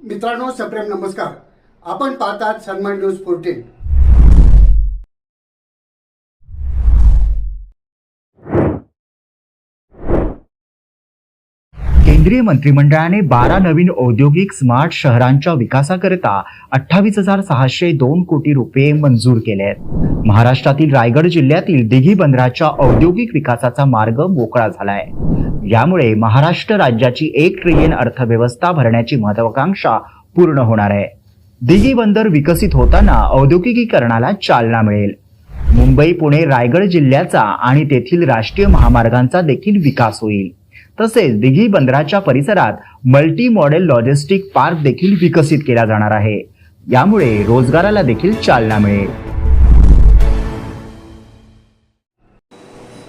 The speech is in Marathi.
मित्रांनो सप्रेम नमस्कार. आपण पाहतात सन्मान न्यूज फोर्टीन केंद्रीय मंत्रिमंडळाने बारा नवीन औद्योगिक स्मार्ट शहरांच्या विकासाकरिता अठ्ठावीस हजार सहाशे दोन कोटी रुपये मंजूर केले आहेत. महाराष्ट्रातील रायगड जिल्ह्यातील दिघी बंदराच्या औद्योगिक विकासाचा मार्ग मोकळा झालाय. यामुळे महाराष्ट्र राज्याची एक ट्रिलियन अर्थव्यवस्था भरण्याची महत्वाकांक्षा पूर्ण होणार आहे. दिघी बंदर विकसित होताना औद्योगिकीकरणाला चालना मिळेल. मुंबई पुणे रायगड जिल्ह्याचा आणि तेथील राष्ट्रीय महामार्गांचा देखील विकास होईल. तसेच दिघी बंदराच्या परिसरात मल्टी मॉडेल लॉजिस्टिक पार्क देखील विकसित केला जाणार आहे. यामुळे रोजगाराला देखील चालना मिळेल.